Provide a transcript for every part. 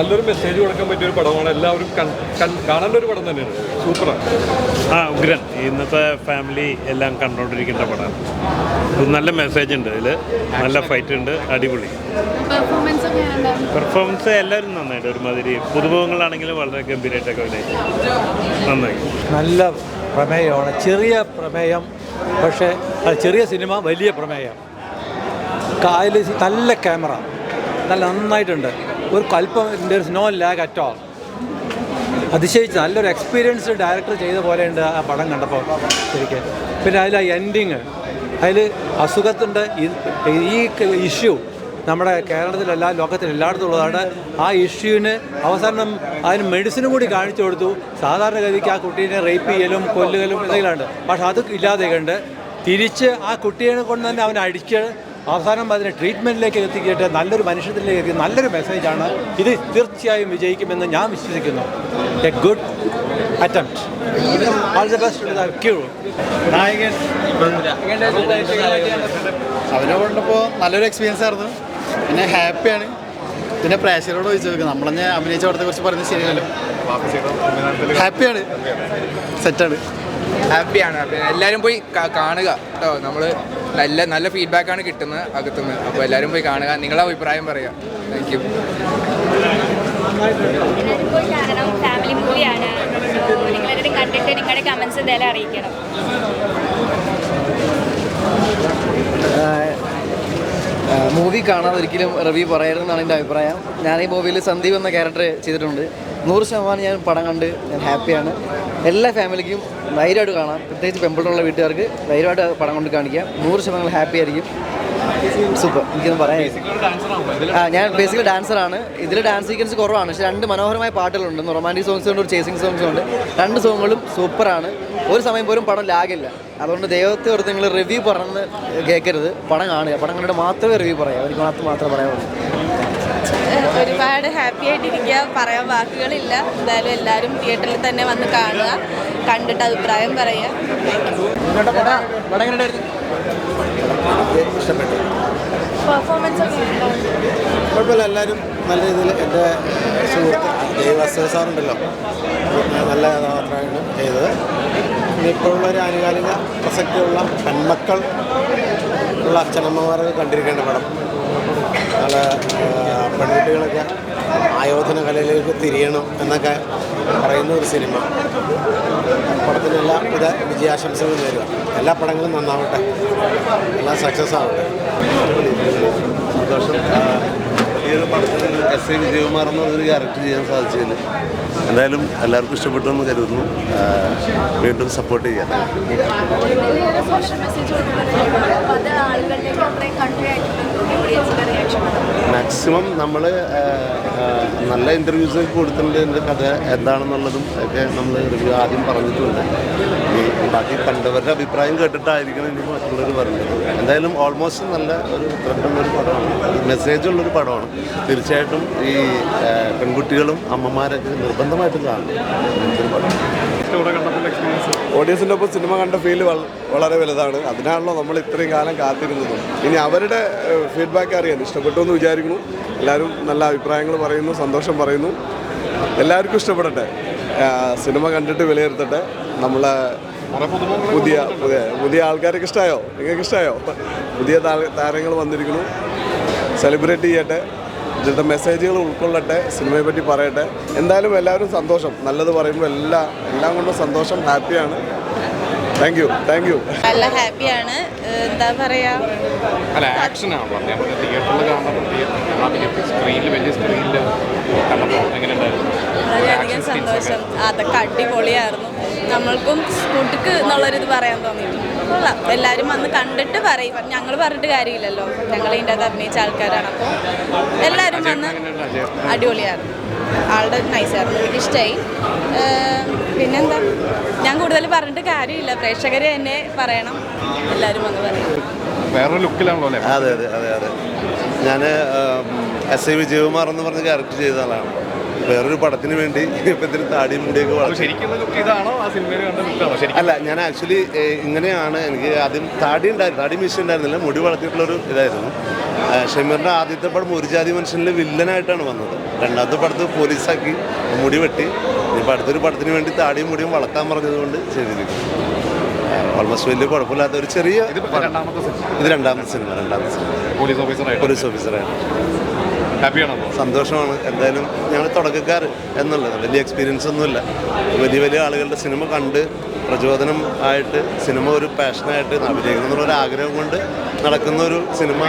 നല്ലൊരു മെസ്സേജ് കൊടുക്കാൻ പറ്റിയ ഒരു പടമാണ്. എല്ലാവരും കാണേണ്ട ഒരു പടം തന്നെയാണ്. സൂപ്പറാണ് ആ ഉഗ്രൻ. ഇന്നത്തെ ഫാമിലി എല്ലാം കണ്ടുകൊണ്ടിരിക്കേണ്ട പടമാണ് നല്ല മെസ്സേജ് ഉണ്ട് ഇതിൽ നല്ല ഫൈറ്റ് ഉണ്ട്. അടിപൊളി. പെർഫോമൻസ് ഒക്കെ ഉണ്ടായിരുന്നു പെർഫോമൻസ് എല്ലാവരും നന്നായിട്ട്. ഒരുമാതിരി പുതുമുഖങ്ങളാണെങ്കിലും വളരെ ഗംഭീരമായിട്ടൊക്കെ അഭിനയിച്ചു നന്നായി. നല്ല പ്രമേയമാണ്. ചെറിയ പ്രമേയം പക്ഷേ അത് ചെറിയ സിനിമ വലിയ പ്രമേയം. കായൽ നല്ല ക്യാമറ. നല്ല നന്നായിട്ടുണ്ട്. ഒരു കൽപ്പം നോ ലാഗ് അറ്റ് ഓൾ അതിശയിച്ച് നല്ലൊരു എക്സ്പീരിയൻസ് ഡയറക്ടർ ചെയ്ത പോലെയുണ്ട് ആ പടം കണ്ടപ്പോൾ ശരിക്കും. പിന്നെ അതിൽ ആ എൻഡിങ് അതിൽ അസുഖത്തിന്റെ ഈ ഇഷ്യൂ നമ്മുടെ കേരളത്തിലല്ല ലോകത്തിൽ എല്ലായിടത്തും ഉള്ളതാണ്. ആ ഇഷ്യൂവിന് അവസാനം അതിന് മെഡിസിനും കൂടി കാണിച്ചു കൊടുത്തു. സാധാരണഗതിക്ക് ആ കുട്ടീനെ റേപ്പ് ചെയ്യലും കൊല്ലുകലും എന്തെങ്കിലുമുണ്ട് പക്ഷെ അത് ഇല്ലാതെ കണ്ട് തിരിച്ച് ആ കുട്ടിയെ കൊണ്ട് തന്നെ അവനെ അടിച്ച് അവസാനം അതിനെ ട്രീറ്റ്മെന്റിലേക്ക് എത്തിക്കിട്ട് നല്ലൊരു മനുഷ്യത്തിലേക്ക് എത്തി നല്ലൊരു മെസ്സേജാണ് ഇത് തീർച്ചയായും വിജയിക്കുമെന്ന് ഞാൻ വിശ്വസിക്കുന്നു. A good attempt all the best Q നായകൻ അവനെ കൊണ്ടപ്പോൾ നല്ലൊരു എക്സ്പീരിയൻസ് ആയിരുന്നു. പിന്നെ ഹാപ്പിയാണ്. പിന്നെ പ്രേക്ഷകരോട് ചോദിച്ചു നോക്കുക നമ്മളെന്നെ അഭിനയിച്ച പടത്തെ കുറിച്ച് പറയുന്നത് ശരിയല്ലോ ഹാപ്പിയാണ്. സെറ്റാണ് ഹാപ്പിയാണ്. എല്ലാവരും പോയി കാണുക കേട്ടോ നമ്മൾ നല്ല നല്ല ഫീഡ്ബാക്കാണ് കിട്ടുന്നത് അകത്തുനിന്ന്. അപ്പോൾ എല്ലാവരും പോയി കാണുക. നിങ്ങളുടെ അഭിപ്രായം പറയുക താങ്ക് യു ഫാമിലി മൂവിയാണ് നിങ്ങളെല്ലാവരും കണ്ടിട്ട് നിങ്ങളുടെ കമൻസ് എന്തായാലും അറിയിക്കണം. മൂവി കാണാതെ ഒരിക്കലും റിവ്യൂ പറയരുതെന്നാണ് എന്റെ അഭിപ്രായം. ഞാൻ ഈ മൂവിയിൽ സന്ദീപ് എന്ന ക്യാരക്ടർ ചെയ്തിട്ടുണ്ട്. നൂറ് ശതമാനം ഞാൻ പടം കണ്ട് ഞാൻ ഹാപ്പിയാണ് എല്ലാ ഫാമിലിക്കും ധൈര്യമായിട്ട് കാണാം. പ്രത്യേകിച്ച് പെമ്പിളുള്ള വീട്ടുകാർക്ക് ധൈര്യമായിട്ട് പടം കൊണ്ട് കാണിക്കാം. നൂറ് ശതമാനം ഹാപ്പി ആയിരിക്കും. സൂപ്പർ എനിക്കൊന്നും പറയാൻ ആ ഞാൻ ബേസിക്കലി ഡാൻസറാണ് ഇതിൽ ഡാൻസ് സീക്വൻസ് കുറവാണ്. പക്ഷേ രണ്ട് മനോഹരമായ പാട്ടുകളുണ്ട്. റൊമാന്റിക് സോങ്സ് ഉണ്ട് ഒരു ചേസിങ് സോങ്സും ഉണ്ട്. രണ്ട് സോങ്ങുകളും സൂപ്പറാണ് ഒരു സമയം പോലും പടം ലാഗില്ല അതുകൊണ്ട് ദൈവത്തെ ഓർത്ത് നിങ്ങൾ റിവ്യൂ പറഞ്ഞ് കേൾക്കരുത് പടം കാണുക. പടങ്ങളുടെ കണ്ടിട്ട് മാത്രമേ റിവ്യൂ പറയാം അവർക്ക് മാത്രം മാത്രമേ പറയാവുള്ളൂ ഒരുപാട് ഹാപ്പി ആയിട്ടിരിക്കുക. പറയാൻ വാക്കുകളില്ല. എന്തായാലും എല്ലാവരും തിയേറ്ററിൽ തന്നെ വന്ന് കാണുക. കണ്ടിട്ട് അഭിപ്രായം പറയുക. പെർഫോമൻസ് കുഴപ്പമില്ല. എല്ലാവരും നല്ല രീതിയിൽ എന്റെ ദേവാസ്വ സാറുണ്ടല്ലോ നല്ല കഥാപാത്രമാണ് ചെയ്തത്. ഇപ്പോഴുള്ള ഒരു ആനുകാലിക പ്രസക്തിയുള്ള പെൺമക്കൾ ഉള്ള അച്ഛനമ്മമാരൊക്കെ കണ്ടിരിക്കേണ്ട പടം. നാളെ പെൺകുട്ടികളൊക്കെ ആയോധന കലയിലേക്ക് തിരിയണം എന്നൊക്കെ പറയുന്ന ഒരു സിനിമ. പടത്തിന് എല്ലാവിധ വിജയാശംസകൾ നേരുക. എല്ലാ പടങ്ങളും നന്നാവട്ടെ. എല്ലാം സക്സസ് ആവട്ടെ സന്തോഷം ഈ ഒരു പടത്തിൽ എസ് ഐ വിജയകുമാർ എന്ന് പറഞ്ഞൊരു ക്യാരക്ടർ ചെയ്യാൻ സാധിച്ചതിൽ എന്തായാലും എല്ലാവർക്കും ഇഷ്ടപ്പെട്ടു എന്ന് കരുതുന്നു. വീണ്ടും സപ്പോർട്ട് ചെയ്യാം. വലിയൊരു സോഷ്യൽ മെസ്സേജ് കൊടുക്കുന്നത് അപ്പോൾ അത് ആളുകളിലേക്ക് അത്രയും കൺവേ ആയിട്ടുണ്ടോ റിയാക്ഷൻ മാക്സിമം നമ്മൾ നല്ല ഇന്റർവ്യൂസ് കൊടുത്തിട്ടുണ്ട് എന്റെ കഥ എന്താണെന്നുള്ളതും ഒക്കെ നമ്മൾ റിവ്യൂ ആദ്യം പറഞ്ഞിട്ടുണ്ട്. ഈ ബാക്കി കണ്ടവരുടെ അഭിപ്രായം കേട്ടിട്ടായിരിക്കണം ഇനി മറ്റുള്ളവർ പറഞ്ഞത്. എന്തായാലും ഓൾമോസ്റ്റ് നല്ല ഒരു ത്രെഡുള്ളൊരു പടമാണ്. മെസ്സേജ് ഉള്ളൊരു പടമാണ്. തീർച്ചയായിട്ടും ഈ പെൺകുട്ടികളും അമ്മമാരൊക്കെ നിർബന്ധമായിട്ടും കാണും ഓഡിയൻസിന്റെ ഒപ്പം സിനിമ കണ്ട ഫീൽ വളരെ വലുതാണ്. അതിനാണല്ലോ നമ്മൾ ഇത്രയും കാലം കാത്തിരുന്നത്. ഇനി അവരുടെ ഫീഡ്ബാക്ക് അറിയാൻ ഇഷ്ടപ്പെട്ടു എന്ന് വിചാരിക്കുന്നു. എല്ലാവരും നല്ല അഭിപ്രായങ്ങൾ പറയുന്നു സന്തോഷം പറയുന്നു. എല്ലാവർക്കും ഇഷ്ടപ്പെടട്ടെ. സിനിമ കണ്ടിട്ട് വിലയിരുത്തട്ടെ. നമ്മളെ പുതിയ പുതിയ പുതിയ ആൾക്കാർക്ക് ഇഷ്ടമായോ നിങ്ങൾക്ക് ഇഷ്ടമായോ പുതിയ താരങ്ങൾ വന്നിരിക്കുന്നു. സെലിബ്രേറ്റ് ചെയ്യട്ടെ. ഇതിന്റെ മെസ്സേജുകൾ ഉൾക്കൊള്ളട്ടെ സിനിമയെ പറ്റി പറയട്ടെ. എന്തായാലും എല്ലാവരും സന്തോഷം. നല്ലത് പറയുമ്പോൾ എല്ലാ എല്ലാം കൊണ്ടും സന്തോഷം ഹാപ്പിയാണ്. താങ്ക് യു താങ്ക് യു നല്ല ഹാപ്പിയാണ്. എന്താ പറയാ? അല്ല ആക്ഷൻ ആണല്ലോ നമുക്ക് തിയേറ്ററിൽ കാണുമ്പോൾ സ്ക്രീനിൽ വലിയ സ്ക്രീനിൽ കണ്ടപ്പോൾ എങ്ങനെയുണ്ടായിരുന്നു? വളരെയധികം സന്തോഷം. അതൊക്കെ അടിപൊളിയായിരുന്നു. നമ്മൾക്കും സ്കൂട്ടിക്ക് എന്നുള്ളൊരിത് പറയാൻ തോന്നിയിട്ടുണ്ട്. കൊള്ളാം. എല്ലാവരും വന്ന് കണ്ടിട്ട് പറയും. ഞങ്ങൾ പറഞ്ഞിട്ട് കാര്യമില്ലല്ലോ. ഞങ്ങൾ ഇതിന്റെ അത് അഭിനയിച്ച ആൾക്കാരാണ്. അപ്പോൾ എല്ലാവരും വന്ന് അടിപൊളിയായിരുന്നു ആളുടെ നൈസായിരുന്നു എനിക്കിഷ്ടമായി പിന്നെന്താ? ഞാൻ കൂടുതൽ പറഞ്ഞിട്ട് കാര്യമില്ല. പ്രേക്ഷകർ തന്നെ പറയണം. എല്ലാവരും വന്ന് പറയും. വേറെ ലുക്കിലാണല്ലോ അല്ലേ? അതെ അതെ അതെ അതെ. ഞാൻ എസ് ഐ വിജയകുമാർ എന്ന് പറഞ്ഞ ക്യാരക്ടർ ചെയ്ത ആളാണ്. വേറൊരു പടത്തിന് വേണ്ടി ഇപ്പം ഇതിന് താടിയും മുടിയൊക്കെ വളർത്തി. അല്ല ഞാൻ ആക്ച്വലി ഇങ്ങനെയാണ് എനിക്ക് ആദ്യം താടി ഉണ്ടായിരുന്നു താടി മീശ ഉണ്ടായിരുന്നില്ല മുടി വളർത്തിയിട്ടുള്ളൊരു ഇതായിരുന്നു. ഷമീറിന്റെ ആദ്യത്തെ പടം ഒരു ജാതി മനുഷ്യനിൽ വില്ലനായിട്ടാണ് വന്നത്. രണ്ടാമത്തെ പടത്ത് പോലീസാക്കി മുടി വെട്ടി ഇപ്പം അടുത്തൊരു പടത്തിന് വേണ്ടി താടിയും മുടിയും വളർത്താൻ പറഞ്ഞതുകൊണ്ട് ചെയ്തിരിക്കുന്നു. ഓൾമോസ്റ്റ് വലിയ കുഴപ്പമില്ലാത്ത ഒരു ചെറിയ ഇത് രണ്ടാമത്തെ സിനിമ ഇത് രണ്ടാമത്തെ സിനിമ രണ്ടാമത്തെ സിനിമ പോലീസ് ഓഫീസറായിട്ട് പോലീസ് ഓഫീസറായിട്ട് ഹാപ്പിയാണോ? സന്തോഷമാണ്. എന്തായാലും ഞങ്ങൾ തുടക്കക്കാർ എന്നുള്ളത് വലിയ എക്സ്പീരിയൻസ് ഒന്നുമില്ല. വലിയ വലിയ ആളുകളുടെ സിനിമ കണ്ട് പ്രചോദനം ആയിട്ട് സിനിമ ഒരു പാഷനായിട്ട് അഭിനയിക്കണം എന്നുള്ള ഒരു ആഗ്രഹം കൊണ്ട് നടക്കുന്ന ഒരു സിനിമ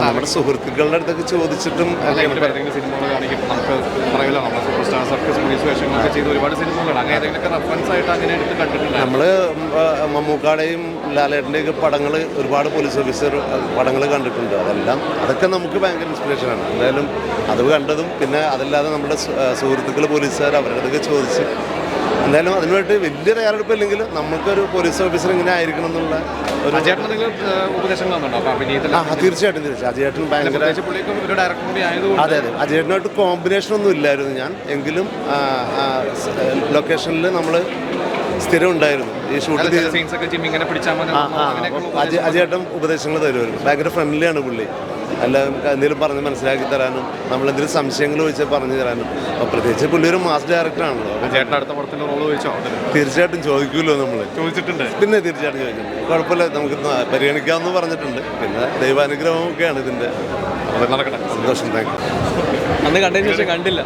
നമ്മുടെ സുഹൃത്തുക്കളുടെ അടുത്തൊക്കെ ചോദിച്ചിട്ടും നമ്മൾ മമ്മൂക്കാടെയും ലാലേട്ടന്റെയും ഒക്കെ പടങ്ങൾ ഒരുപാട് പോലീസ് ഓഫീസർ പടങ്ങൾ കണ്ടിട്ടുണ്ട്. അതെല്ലാം അതൊക്കെ നമുക്ക് ഭയങ്കര ഇൻസ്പിറേഷനാണ് എന്തായാലും അത് കണ്ടതും പിന്നെ അതല്ലാതെ നമ്മുടെ സുഹൃത്തുക്കൾ പോലീസുകാർ അവരുടെ അടുത്തൊക്കെ ചോദിച്ച് എന്തായാലും അതിനുവേണ്ടി വലിയ തയ്യാറെടുപ്പില്ലെങ്കിലും നമുക്കൊരു പോലീസ് ഓഫീസർ ഇങ്ങനെ ആയിരിക്കണം എന്നുള്ള ഒരു തീർച്ചയായിട്ടും തീർച്ചയായും അജയേട്ടൻ ഭയങ്കര അതെ അതെ. അജയേട്ടനായിട്ട് കോമ്പിനേഷൻ ഒന്നും ഇല്ലായിരുന്നു ഞാൻ. എങ്കിലും ലൊക്കേഷനിൽ നമ്മൾ സ്ഥിരം ഉണ്ടായിരുന്നു ഈ ഷൂട്ട് ചില സീൻസ് ഒക്കെ ജിമ്മി ഇങ്ങനെ പിടിച്ചാൽ മതി. ആ ആ. അപ്പം അജയ് അജയേട്ടൻ ഉപദേശങ്ങൾ തരുമായിരുന്നു. ഭയങ്കര ഫ്രണ്ട്ലിയാണ് പുള്ളി. എല്ലാം എന്തെങ്കിലും പറഞ്ഞ് മനസ്സിലാക്കി തരാനും നമ്മൾ എന്തെങ്കിലും സംശയങ്ങൾ ചോദിച്ചാൽ പറഞ്ഞു തരാനും. അപ്പോൾ പ്രത്യേകിച്ച് പുള്ളി ഒരു മാസ് ഡയറക്ടർ ആണല്ലോ. ചേട്ടൻ അടുത്ത റോൾ ചോദിച്ചോ? തീർച്ചയായിട്ടും ചോദിക്കുമല്ലോ നമ്മൾ ചോദിച്ചിട്ടുണ്ട്. പിന്നെ തീർച്ചയായിട്ടും ചോദിച്ചിട്ടുണ്ട് കുഴപ്പമില്ല നമുക്ക് പരിഗണിക്കാമെന്ന് പറഞ്ഞിട്ടുണ്ട്. പിന്നെ ദൈവാനുഗ്രഹമൊക്കെയാണ് ഇതിന്റെ നടക്കട്ടെ. സന്തോഷം താങ്ക് യു അന്ന് കണ്ടതിന് ശേഷം കണ്ടില്ല.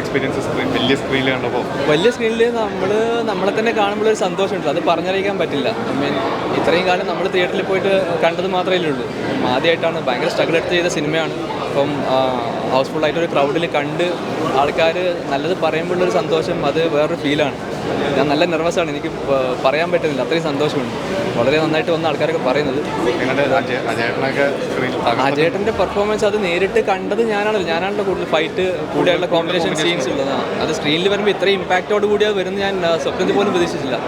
എക്സ്പീരിയൻസ് സ്ക്രീൻ വലിയ സ്ക്രീനിൽ കണ്ടപ്പോൾ വലിയ സ്ക്രീനിൽ നമ്മൾ നമ്മളെ തന്നെ കാണുമ്പോൾ ഒരു സന്തോഷമുണ്ട്. അത് പറഞ്ഞറിയിക്കാൻ പറ്റില്ല. ഐ മീൻ ഇത്രയും കാലം നമ്മൾ തിയേറ്ററിൽ പോയിട്ട് കണ്ടത് മാത്രമേ ഉള്ളൂ. ആദ്യമായിട്ടാണ്. ഭയങ്കര സ്ട്രഗിൾ എടുത്ത് ചെയ്ത സിനിമയാണ് അപ്പം ഹൗസ്ഫുള്ളായിട്ട് ഒരു ക്രൗഡിൽ കണ്ട് ആൾക്കാർ നല്ലത് പറയുമ്പോഴുള്ളൊരു സന്തോഷം അത് വേറൊരു ഫീലാണ് ഞാൻ നല്ല നെർവസാണ് എനിക്ക് പറയാൻ പറ്റുന്നില്ല. അത്രയും സന്തോഷമുണ്ട്. വളരെ നന്നായിട്ട് വന്ന ആൾക്കാരൊക്കെ പറയുന്നത്. അജേട്ടന്റെ പെർഫോമൻസ് അത് നേരിട്ട് കണ്ടത് ഞാനാണല്ലോ. ഞാനാണല്ലോ കൂടുതൽ ഫൈറ്റ് കൂടെയുള്ള കോമ്പിനേഷൻ സീൻസ് ഉള്ളത്. ആ, അത് സ്ക്രീനിൽ വരുമ്പോൾ ഇത്രയും ഇമ്പാക്റ്റോട് കൂടി അത് വരുന്ന ഞാൻ സ്വപ്നത്തിൽ പോലും പ്രതീക്ഷിച്ചില്ല.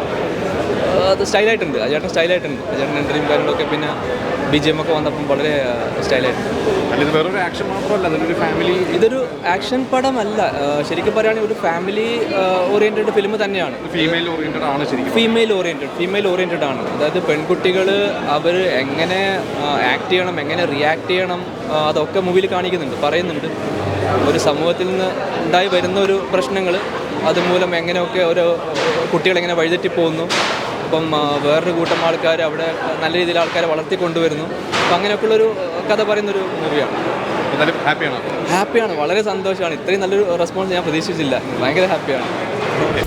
അത് സ്റ്റൈലായിട്ടുണ്ട് അജേട്ടൻ സ്റ്റൈലായിട്ടുണ്ട് അജേട്ടൻ എന്ററിയും കാര്യങ്ങളൊക്കെ പിന്നെ ബി ജി എം ഒക്കെ വന്നപ്പം വളരെ സ്റ്റൈലായിട്ടുണ്ട് വേറൊരു ആക്ഷൻ മാത്രമല്ല ഫാമിലി ഇതൊരു ആക്ഷൻ പടമല്ല. ശരിക്കും പറയുകയാണെങ്കിൽ ഒരു ഫാമിലി ഓറിയന്റഡ് ഫിലിം തന്നെയാണ്. ഫീമെയിൽ ഓറിയന്റഡ് ആണ് ശരിക്കും. ഫീമെയിൽ ഓറിയന്റഡ് ഫീമെയിൽ ഓറിയന്റഡ് ആണ്. അതായത് പെൺകുട്ടികൾ അവർ എങ്ങനെ ആക്ട് ചെയ്യണം എങ്ങനെ റിയാക്ട് ചെയ്യണം അതൊക്കെ മൂവിയിൽ കാണിക്കുന്നുണ്ട് പറയുന്നുണ്ട്. ഒരു സമൂഹത്തിൽ നിന്ന് ഉണ്ടായി വരുന്ന ഒരു പ്രശ്നങ്ങൾ അതുമൂലം എങ്ങനെയൊക്കെ ഓരോ കുട്ടികൾ എങ്ങനെ വഴിതെറ്റി പോകുന്നു അപ്പം വേറൊരു കൂട്ടം ആൾക്കാർ അവിടെ നല്ല രീതിയിൽ ആൾക്കാരെ വളർത്തിക്കൊണ്ടുവരുന്നു. അപ്പം അങ്ങനെയൊക്കെയുള്ളൊരു കഥ പറയുന്നൊരു മൂവിയാണ് ഹാപ്പിയാണ് ഹാപ്പിയാണോ? ഹാപ്പിയാണ്. വളരെ സന്തോഷമാണ്. ഇത്രയും നല്ലൊരു റെസ്പോൺസ് ഞാൻ പ്രതീക്ഷിച്ചില്ല. ഭയങ്കര ഹാപ്പിയാണ്. ഓക്കെ